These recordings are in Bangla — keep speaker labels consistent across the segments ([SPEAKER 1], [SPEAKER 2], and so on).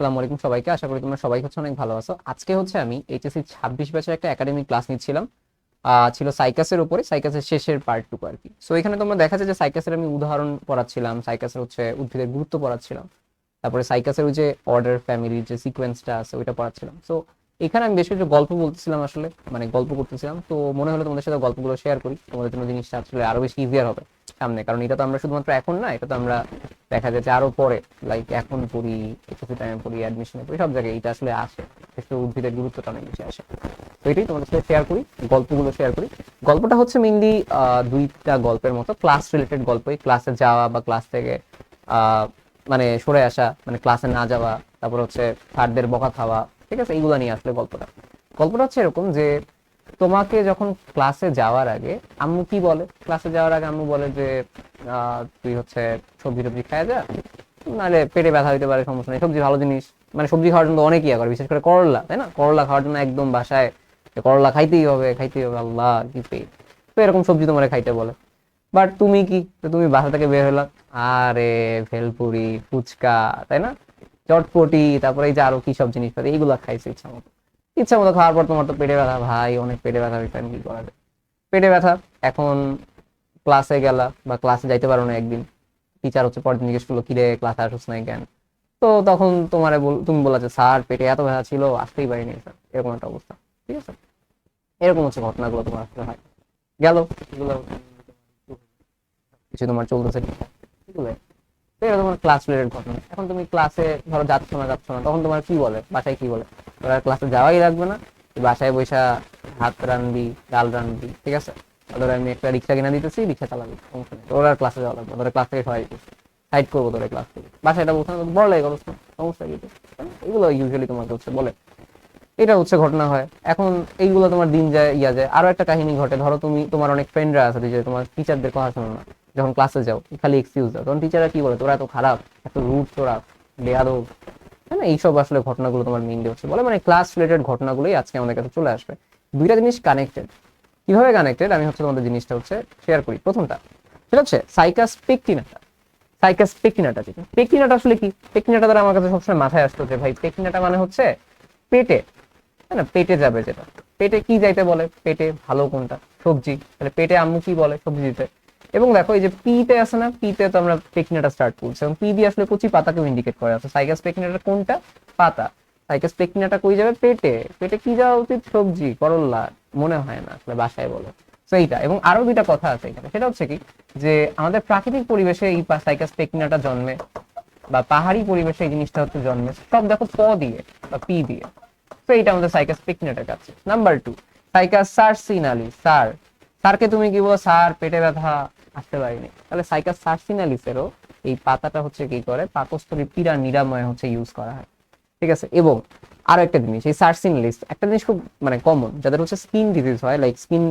[SPEAKER 1] আসসালামু আলাইকুম সবাইকে। আশা করি তোমরা সবাই হচ্ছে অনেক ভালো আছো। আজকে হচ্ছে আমি এইচএসসি ছাব্বিশ ব্যাচের একটা একাডেমিক ক্লাস নিচ্ছিলাম। ছিল সাইকাসের উপরে, সাইকাসের শেষের পার্টটুকু আর কি। সো এখানে তোমরা দেখা যায় যে সাইকাসের আমি উদাহরণ পড়াচ্ছিলাম, সাইকাসের হচ্ছে উদ্ভিদের গুরুত্ব পড়াচ্ছিলাম। তারপরে সাইকাসের ওই যে অর্ডার ফ্যামিলির যে সিকোয়েন্সটা আছে, ওইটা পড়াচ্ছিলাম। সো এখানে আমি বেশ কিছু গল্প বলতেছিলাম আসলে মানে গল্প করতেছিলাম। তো মনে হলো তোমাদের সাথে গল্পগুলো শেয়ার করি। তোমাদের জন্য জিনিসটা আসলে আরও বেশি ইজিয়ার হবে সামনে। কারণ এটা তো আমরা শুধুমাত্র এখন না, এটা তো আমরা দেখা যাচ্ছে আরও পরে। লাইক এখন পড়ি কিছু টাইমে পড়ি অ্যাডমিশনে পড়ি, সব জায়গায় এটা আসলে আসে। করে উদ্ভিদের গুরুত্বটা অনেক বেশি আসে। তো এটাই তোমাদের সাথে শেয়ার করি, গল্পগুলো শেয়ার করি। গল্পটা হচ্ছে মেনলি দুইটা গল্পের মতো ক্লাস রিলেটেড গল্পই। ক্লাসে যাওয়া বা ক্লাস থেকে মানে সরে আসা মানে ক্লাসে না যাওয়া, তারপর হচ্ছে স্যারদের বকা খাওয়া ঠিক আছে এইগুলো নিয়ে আসলে গল্পটা। গল্পটা হচ্ছে এরকম যে, তোমাকে যখন ক্লাসে যাওয়ার আগে, আম্মু কি বলে? ক্লাসে যাওয়ার আগে আম্মু বলে যে তুই হচ্ছে সবজি টবজি খায় যা, নাহলে পেটে ব্যথা হইতে পারে, সমস্যা নেই, সবজি ভালো জিনিস। মানে সবজি খাওয়ার জন্য অনেক ইয়ে করে, বিশেষ করে করলা, তাই না? করলা খাওয়ার জন্য একদম বাসায় করলা খাইতেই হবে খাইতেই হবে, আল্লাহ কি পেট। তো এরকম সবজি তোমার খাইতে বলে। বাট তুমি কি? তুমি বাসা থেকে বের হলা আরে ভেলপুরি, ফুচকা, তাই না? চটপটি, তারপরে এই যে আরও কি সব জিনিস পাতি এইগুলো খাইছে ইচ্ছা মতো ইচ্ছা মতো খাওয়ার পর তোমার তো পেটে ব্যথা, ভাই, অনেক পেটে ব্যথা হইতে কি করা যায়। পেটে ব্যথা, এখন ক্লাসে গেলা বা ক্লাসে যাইতে পারো না একদিন। টিচার হচ্ছে পরদিন জিজ্ঞেস করল, কিরে ক্লাসে আসুস নাই জ্ঞান তো তখন তোমার তুমি বলা যে, স্যার, পেটে এত ব্যথা ছিল, আসতেই পারিনি স্যার এরকম একটা অবস্থা, ঠিক আছে? এরকম হচ্ছে ঘটনাগুলো তোমার আসলে হয়। গেল, এগুলো কিছু তোমার চলতেছে এগুলো এটা তোমার ক্লাস রিলেটেড ঘটনা এখন তুমি ক্লাসে ধরো যাচ্ছ না যাচ্ছ না, তখন তোমার কি বলে? বাসায় কি বলে? তোরা ক্লাসে যাওয়াই লাগবে না। বাসায় বৈশা ভাত রানবি ডাল রানবি, ঠিক আছে? ধরো আমি একটা রিক্সা কিনে দিতেছি, রিক্সা চালাবি, সমস্যা নেই। তোর আর ক্লাসে যাওয়া লাগবে। তোরা ক্লাস থেকে সবাই সাইড করব তোরা ক্লাস থেকে। বাসায় এটা বলছে না লাগে অবস্থা। সমস্যা কি এগুলো ইউজুয়ালি তোমাকে হচ্ছে বলে। এটা হচ্ছে ঘটনা হয়। এখন এইগুলো তোমার দিন যায়, ইয়া যায়। আরও একটা কাহিনী ঘটে। ধরো তুমি, তোমার অনেক ফ্রেন্ডরা আছে, যে তোমার টিচারদের কথা শোনো না। যখন ক্লাসে যাও, খালি এক্সকিউজ দাও। তখন টিচাররা কি বলে? তোরা এত খারাপ, এত রুট তোরা বেয়াদব। হ্যাঁ এইসব আসলে ঘটনাগুলো তোমার মেইনলি হচ্ছে। বলে মানে ক্লাস রিলেটেড ঘটনাগুলোই আজকে আমাদের কাছে চলে আসবে। দুইটা জিনিস কানেক্টেড কীভাবে কানেক্টেড আমি হচ্ছে তোমাদের জিনিসটা হচ্ছে শেয়ার করি। প্রথমটা, সেটা হচ্ছে সাইকাস পেকটিনাটা সাইকাস পেকটিনাটা যেটা। পেকটিনাটা আসলে কি? পেকটিনাটা দ্বারা আমার কাছে সবসময় মাথায় আসতো যে, ভাই পেকটিনাটা মানে হচ্ছে পেটে। তাই না? পেটে যাবে যেটা। পেটে কি যাইতে বলে? পেটে ভালো কোনটা? সবজি। তাহলে পেটে আম্মু কি বলে? সবজি দিতে। এবং দেখো এই যে পি তে আছে না পি তে তো আমরা পেকনিটা স্টার্ট করছি। এবং পি দিয়ে আসলে কচি পাতাকেও ইন্ডিকেট করে আছে। সাইকাস পেকনিটা কোনটা? পাতা। সাইকাস পেকনিটা কই যাবে? পেটে। পেটে কি যাওয়া উচিত? সবজি করল্লা মনে হয় না আসলে বাসায় বলো। তো এইটা। এবং আরও দুইটা কথা আছে এখানে। সেটা হচ্ছে কি? যে আমাদের প্রাকৃতিক পরিবেশে এই সাইকাস পেকনিটা জন্মে বা পাহাড়ি পরিবেশে এই জিনিসটা হচ্ছে জন্মে সব দেখো প দিয়ে বা পি দিয়ে। তো এইটা আমাদের সাইকাস পিকনেটের কাছে। নাম্বার টু সাইকাস সার্সিনালি সার সারকে তুমি কি বলো? সার পেটে ব্যথা। আসতে পারিনি। তাহলে সাইকাস সার্সিনালিসেরও এই পাতাটা হচ্ছে কি করে? পাকস্থলী পীড়া নিরাময় হচ্ছে ইউজ করা হয়। ঠিক আছে? এবং আরও একটা জিনিস, এই সার্সিনালিস একটা জিনিস খুব মানে কমন যাদের হচ্ছে স্কিন ডিজিজ হয় লাইক স্কিন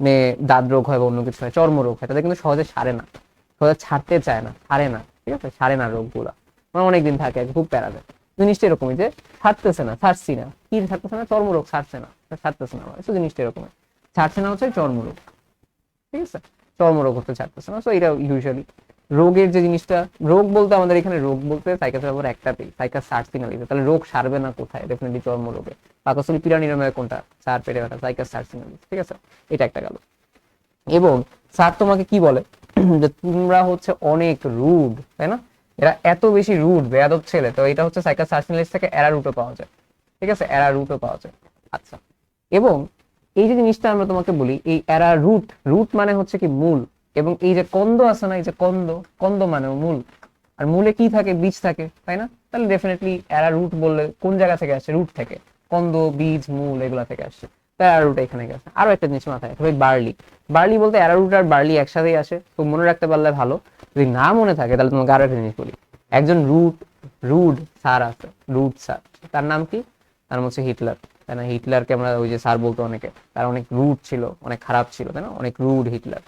[SPEAKER 1] নে দাঁত রোগ হয় বা অন্য কিছু হয়, চর্ম রোগ হয়, তাদের কিন্তু সহজে সারে না। সহজে ছাড়তে চায় না সারে না, ঠিক আছে? সারে না রোগগুলা। মানে অনেকদিন থাকে খুব প্যারা দেয়। জিনিসটা এরকমই যে ছাড়তেছে না, ছাড়ছি না। কি ছাড়তেছে না? চর্মরোগ ছাড়ছে না, ছাড়তেছে না। মানে জিনিসটা এরকমই। ছাড়ছে না হচ্ছে চর্মরোগ ঠিক আছে? চর্মরোগ হতে ছাড়তেছে না। সো এটা ইউজুয়ালি রোগের যে জিনিসটা, রোগ বলতে আমাদের এখানে রোগ বলতে সাইকাসের উপর একটাতেই সাইকাস সার্সিনালিস তাহলে রোগ সারবে না কোথায়? ডেফিনেটলি চর্মরোগে পাকস্থলী পীড়া নিরাময় কোনটা? সার পেটে ব্যথা সাইকাস সার্সিনালিস ঠিক আছে? এটা একটা গেল। এবং স্যার তোমাকে কি বলে? যে তোমরা হচ্ছে অনেক রুড, তাই না? এরা এত বেশি রুড, বেয়াদব ছেলে। তো এটা হচ্ছে সাইকাস সার্সিনালিস থেকে এরা রুটও পাওয়া যায়। ঠিক আছে? এরা রুটও পাওয়া যায়। আচ্ছা। এবং এই যে জিনিসটা আমরা তোমাকে বলি, এই এরা রুট রুট মানে হচ্ছে কি মূল, এবং এই যে কন্দ আছে না, এই যে কন্দ কন্দ মানে মূল, আর মূলে কি থাকে? বীজ থাকে, তাই না? তাহলে ডেফিনেটলি এরা রুট বললে কোন জায়গা থেকে আসছে রুট থেকে। কন্দ, বীজ, মূল, এগুলা থেকে আসছে অ্যারারুট এখানে গেছে। আরও একটা জিনিস মাথায় রাখবে বার্লি বার্লি বলতে অ্যারারুট আর বার্লি একসাথেই আসে, তো মনে রাখতে পারলে ভালো। যদি না মনে থাকে, তাহলে তোমাকে আরও একটা জিনিস বলি। একজন রুট রুড স্যার আছে রুট স্যার তার নাম কি? তার নাম হচ্ছে হিটলার। তাই না? হিটলারকে আমরা ওই যে স্যার বলতো অনেকে, তার অনেক রুট ছিল, অনেক খারাপ ছিল, তাই না? অনেক রুড হিটলার।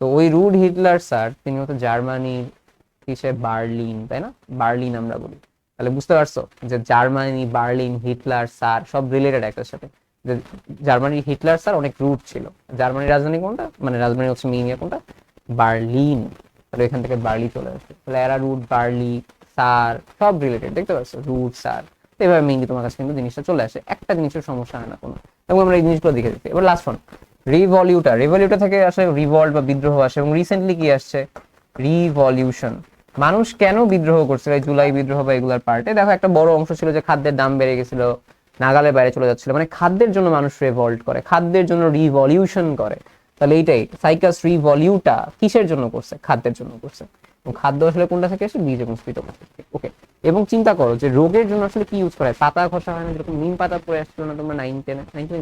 [SPEAKER 1] তো ওই রুড হিটলার স্যার তিনি হতো জার্মানির কিসে? বার্লিন, তাই না? বার্লিন আমরা বলি। তাহলে বুঝতে পারছ যে জার্মানি, বার্লিন, হিটলার স্যার সব রিলেটেড একটার সাথে। যে জার্মানির হিটলার স্যার অনেক রুট ছিল। জার্মানির রাজধানী কোনটা? মানে রাজধানী হচ্ছে মিনিয়া কোনটা? বার্লিন। তাহলে এখান থেকে বার্লি চলে আসে তাহলে এরা রুট বার্লি সার সব রিলেটেড দেখতে পাচ্ছ রুট সার তো এভাবে মেইনলি তোমার কাছে কিন্তু জিনিসটা চলে আসে। একটা জিনিসের সমস্যা হয় না কোনো। এবং আমরা এই জিনিসগুলো দেখে দিচ্ছি এবার লাস্ট ওয়ান রিভলিউটার রিভলিউটার থেকে আসলে রিভল্ট বা বিদ্রোহ আসে এবং রিসেন্টলি কি আসছে? রিভলিউশন মানুষ কেন বিদ্রোহ করছিল? এই জুলাই বিদ্রোহ বা এগুলার পার্টে দেখো একটা বড় অংশ ছিল যে খাদ্যের দাম বেড়ে গেছিল নাগালে বাইরে চলে যাচ্ছিল। মানে খাদ্যের জন্য মানুষ রিভল্ট করে, খাদ্যের জন্য রিভলিউশন করে। তাহলে এইটাই সাইকাস রিভলিউটা কিসের জন্য করছে? খাদ্যের জন্য করছে। খাদ্য আসলে কোনটা থেকে? আসে বীজ এবং স্ফীত ওকে এবং চিন্তা করো যে রোগের জন্য আসলে কি ইউজ করা হয়? পাতা ঘষা হয় না? যেরকম নিম পাতা পড়ে আসছিল না তোমরা নাইন নাইন টেন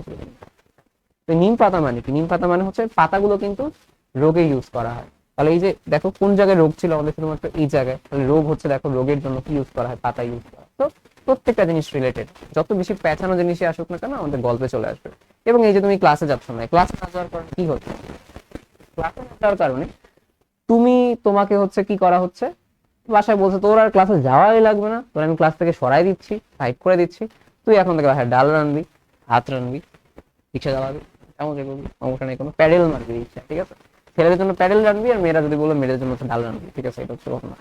[SPEAKER 1] তো নিম পাতা মানে কি? নিম পাতা মানে হচ্ছে পাতাগুলো কিন্তু রোগে ইউজ করা হয়। তাহলে এই যে দেখো কোন জায়গায় রোগ ছিল? আমাদের শুধুমাত্র এই জায়গায়। তাহলে রোগ হচ্ছে দেখো রোগের জন্য কি ইউজ করা হয়? পাতা ইউজ করা তো প্রত্যেকটা জিনিস রিলেটেড যত বেশি প্যাঁচানো জিনিসই আসুক না কেন, আমাদের গল্পে চলে আসবে। এবং এই যে তুমি ক্লাসে যাচ্ছ না ক্লাসে না যাওয়ার কারণে কি হচ্ছে? ক্লাসে না যাওয়ার কারণে তুমি তোমাকে হচ্ছে কি করা হচ্ছে? বাসায় বলছে, তোর আর ক্লাসে যাওয়াই লাগবে না। তোর আমি ক্লাস থেকে সরাই দিচ্ছি সাইড করে দিচ্ছি। তুই এখন থেকে বাসায় ডাল রানবি ভাত রানবি রিক্সা চালাবি এমন করবি, সমস্যা নেই, কোনো প্যাডেল মারবি রিক্সা ঠিক আছে? ছেলেদের জন্য প্যাডেল রানবি আর মেয়েরা যদি বলো মেয়েদের জন্য ডাল রানবি ঠিক আছে? এটা হচ্ছে ঘটনা।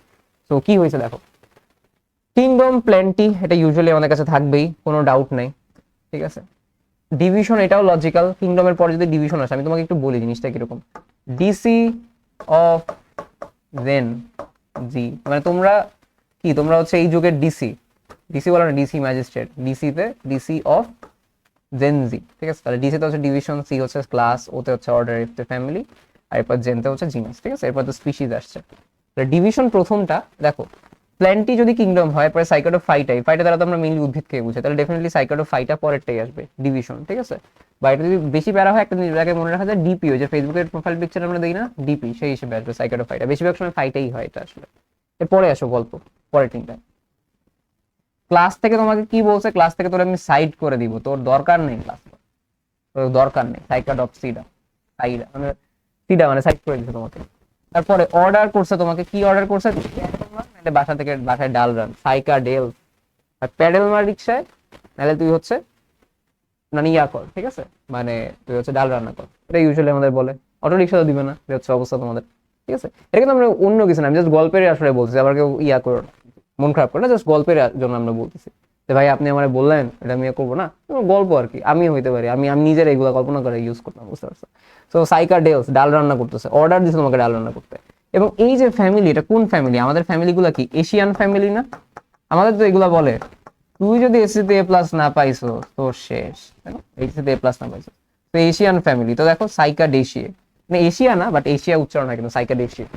[SPEAKER 1] তো কি হয়েছে দেখো? কিংডম প্ল্যান্টি এটা ইউজুয়ালি আমাদের কাছে থাকবেই, কোনো ডাউট নেই, ঠিক আছে? ডিভিশন এটাও লজিক্যাল কিংডমের পরে যদি ডিভিশন আসে, আমি তোমাকে একটু বলি জিনিসটা কীরকম? ডিসি অফ জেন জি মানে তোমরা কি? তোমরা হচ্ছে এই যুগের ডিসি ডিসি বলো না ডিসি ম্যাজিস্ট্রেট ডিসিতে ডিসি অফ জেন জি ঠিক আছে? তাহলে ডিসিতে হচ্ছে ডিভিশন সি হচ্ছে ক্লাস ওতে হচ্ছে অর্ডার এফতে ফ্যামিলি আর এরপর জেনতে হচ্ছে জিনিস ঠিক আছে? এরপর তো স্পিসিস আসছে। ডিভিশন প্রথমটা, দেখো প্ল্যান্টি যদি কিংডম হয়, পরে সাইকাটো ফাইটাই ফাইটা দ্বারা তো আমরা মেইনলি উদ্ভিদকে বুঝে, তাহলে ডেফিনেটলি সাইকাটো ফাইটা পরেরটাই আসবে ডিভিশন ঠিক আছে? বা এটা যদি বেশি প্যারা হয়, একটা জিনিস মনে রাখা যায় ডিপি যে ফেসবুকের প্রোফাইল পিকচার আমরা দেখি না ডিপি সেই হিসেবে আসবে সাইকাটো ফাইটা বেশিরভাগ সময় ফাইটাই হয় এটা আসলে। এরপরে আসো গল্প, পরের তিনটা। ক্লাস থেকে তোমাকে কি বলছে? ক্লাস থেকে তোর আমি সাইড করে দিব, তোর দরকার নেই ক্লাস তোর দরকার নেই সাইকাট অফ সিডা সাইডা মানে সিডা মানে সাইড করে দিছে তোমাকে। তারপরে অর্ডার করছে তোমাকে, কি অর্ডার করছে? নাহলে বাসা থেকে বাসায় ডাল রান, সাইকা, ডেল। আর প্যাডেল মার রিক্সায়, নাহলে তুই হচ্ছে মানে ইয়া কর, ঠিক আছে? মানে তুই হচ্ছে ডাল রান্না কর। এটা ইউজুয়ালি আমাদের বলে। অটো রিক্সা তো দিবে না, এটা হচ্ছে অবস্থা তোমাদের, ঠিক আছে? এটা কিন্তু আমরা অন্য কিছু না, আমি জাস্ট গল্পের আসলে বলছি আবার কেউ ইয়া করো না, মন খারাপ করে না জাস্ট গল্পের জন্য আমরা বলতেছি যে, ভাই, আপনি আমার বললেন, এটা আমি করব না। তো গল্প আর কি আমি হইতে পারি, আমি আমি নিজের এইগুলো কল্পনা করে ইউজ করতাম, বুঝতে পারছ? সো সাইকা, ডেলস, ডাল রান্না করতেছে অর্ডার দিছে তোমাকে ডাল রান্না করতে। এবং এই যে ফ্যামিলি এটা কোন ফ্যামিলি আমাদের ফ্যামিলিগুলো কি? এশিয়ান ফ্যামিলি না? আমাদের তো এগুলা বলে, তুই যদি এসিতে এ প্লাস না পাইছো তো শেষ। এসিতে এ প্লাস না পাইছো তো এশিয়ান ফ্যামিলি তো দেখো সাইকা ডেশিয়ে মানে এশিয়া না বাট এশিয়া উচ্চারণ হয় কিন্তু সাইকা ডেশিয়ে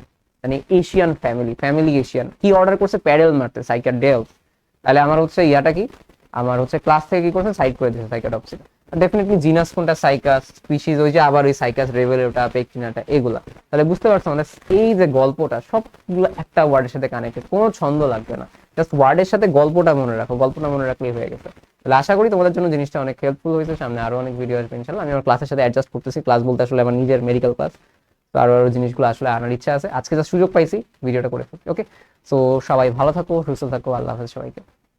[SPEAKER 1] মানে এশিয়ান ফ্যামিলি ফ্যামিলি এশিয়ান কি অর্ডার করছে? প্যাডেল মারতে সাইকা ডেল তাহলে আমার হচ্ছে ইয়াটা কি? আমার হচ্ছে ক্লাস থেকে কি করছে? সাইড করে দিয়েছে সাইকাডপসি ডেফিনেটলি জিনাস কোনটা সাইকাস স্পিসিস ওই যে আবার ওই সাইকাস রেভেলেটা পেকটিনাটা এগুলা। তাহলে বুঝতে পারছ আমাদের এই যে গল্পটা, সবগুলো একটা ওয়ার্ডের সাথে কানেক্টেড কোনো ছন্দ লাগবে না। জাস্ট ওয়ার্ডের সাথে গল্পটা মনে রাখো, গল্পটা মনে রাখলেই হয়ে গেছে। তাহলে আশা করি তোমাদের জন্য জিনিসটা অনেক হেল্পফুল হয়েছে, সামনে আরও অনেক ভিডিও আসবে, ইনশাল্লাহ। আমি আমার ক্লাসের সাথে অ্যাডজাস্ট করতেছি ক্লাস বলতে আসলে আমার নিজের মেডিকেল ক্লাস তো আরও আরও জিনিসগুলো আসলে আনার ইচ্ছা আছে। আজকে যা সুযোগ পাইছি ভিডিওটা করে ওকে সো সবাই ভালো থাকো, সুস্থ থাকো, আল্লাহ হাফেজ সবাইকে।